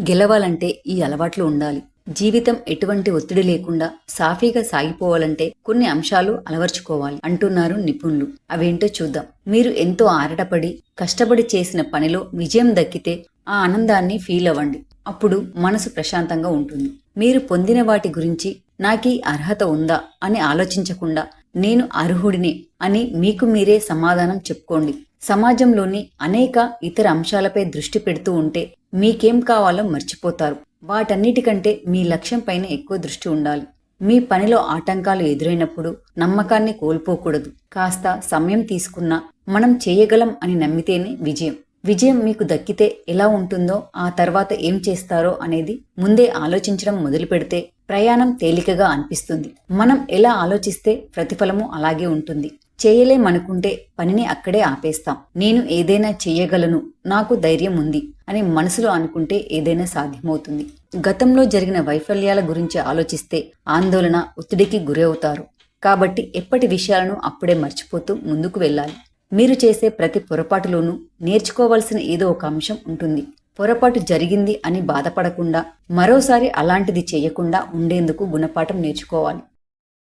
గెలవాలంటే ఈ అలవాట్లు ఉండాలి. జీవితం ఎటువంటి ఒత్తిడి లేకుండా సాఫీగా సాగిపోవాలంటే కొన్ని అంశాలు అలవర్చుకోవాలి అంటున్నారు నిపుణులు. అవేంటో చూద్దాం. మీరు ఎంతో ఆరటపడి కష్టపడి చేసిన పనిలో విజయం దక్కితే ఆ ఆనందాన్ని ఫీల్ అవ్వండి. అప్పుడు మనసు ప్రశాంతంగా ఉంటుంది. మీరు పొందిన వాటి గురించి నాకీ అర్హత ఉందా అని ఆలోచించకుండా నేను అర్హుడిని అని మీకు మీరే సమాధానం చెప్పుకోండి. సమాజంలోని అనేక ఇతర అంశాలపై దృష్టి పెడుతూ ఉంటే మీకేం కావాలో మర్చిపోతారు. వాటన్నిటికంటే మీ లక్ష్యం పైన ఎక్కువ దృష్టి ఉండాలి. మీ పనిలో ఆటంకాలు ఎదురైనప్పుడు నమ్మకాన్ని కోల్పోకూడదు. కాస్త సమయం తీసుకున్నా మనం చేయగలం అని నమ్మితేనే విజయం. విజయం మీకు దక్కితే ఎలా ఉంటుందో ఆ తర్వాత ఏం చేస్తారో అనేది ముందే ఆలోచించడం మొదలు పెడితే ప్రయాణం తేలికగా అనిపిస్తుంది. మనం ఎలా ఆలోచిస్తే ప్రతిఫలము అలాగే ఉంటుంది. చేయలేమనుకుంటే పనిని అక్కడే ఆపేస్తాం. నేను ఏదైనా చేయగలను నాకు ధైర్యం ఉంది అని మనసులో అనుకుంటే ఏదైనా సాధ్యమవుతుంది. గతంలో జరిగిన వైఫల్యాల గురించి ఆలోచిస్తే ఆందోళన ఒత్తిడికి గురవుతారు. కాబట్టి ఎప్పటి విషయాలను అప్పుడే మర్చిపోతూ ముందుకు వెళ్ళాలి. మీరు చేసే ప్రతి పొరపాటులోనూ నేర్చుకోవాల్సిన ఏదో ఒక అంశం ఉంటుంది. పొరపాటు జరిగింది అని బాధపడకుండా మరోసారి అలాంటిది చేయకుండా ఉండేందుకు గుణపాఠం నేర్చుకోవాలి.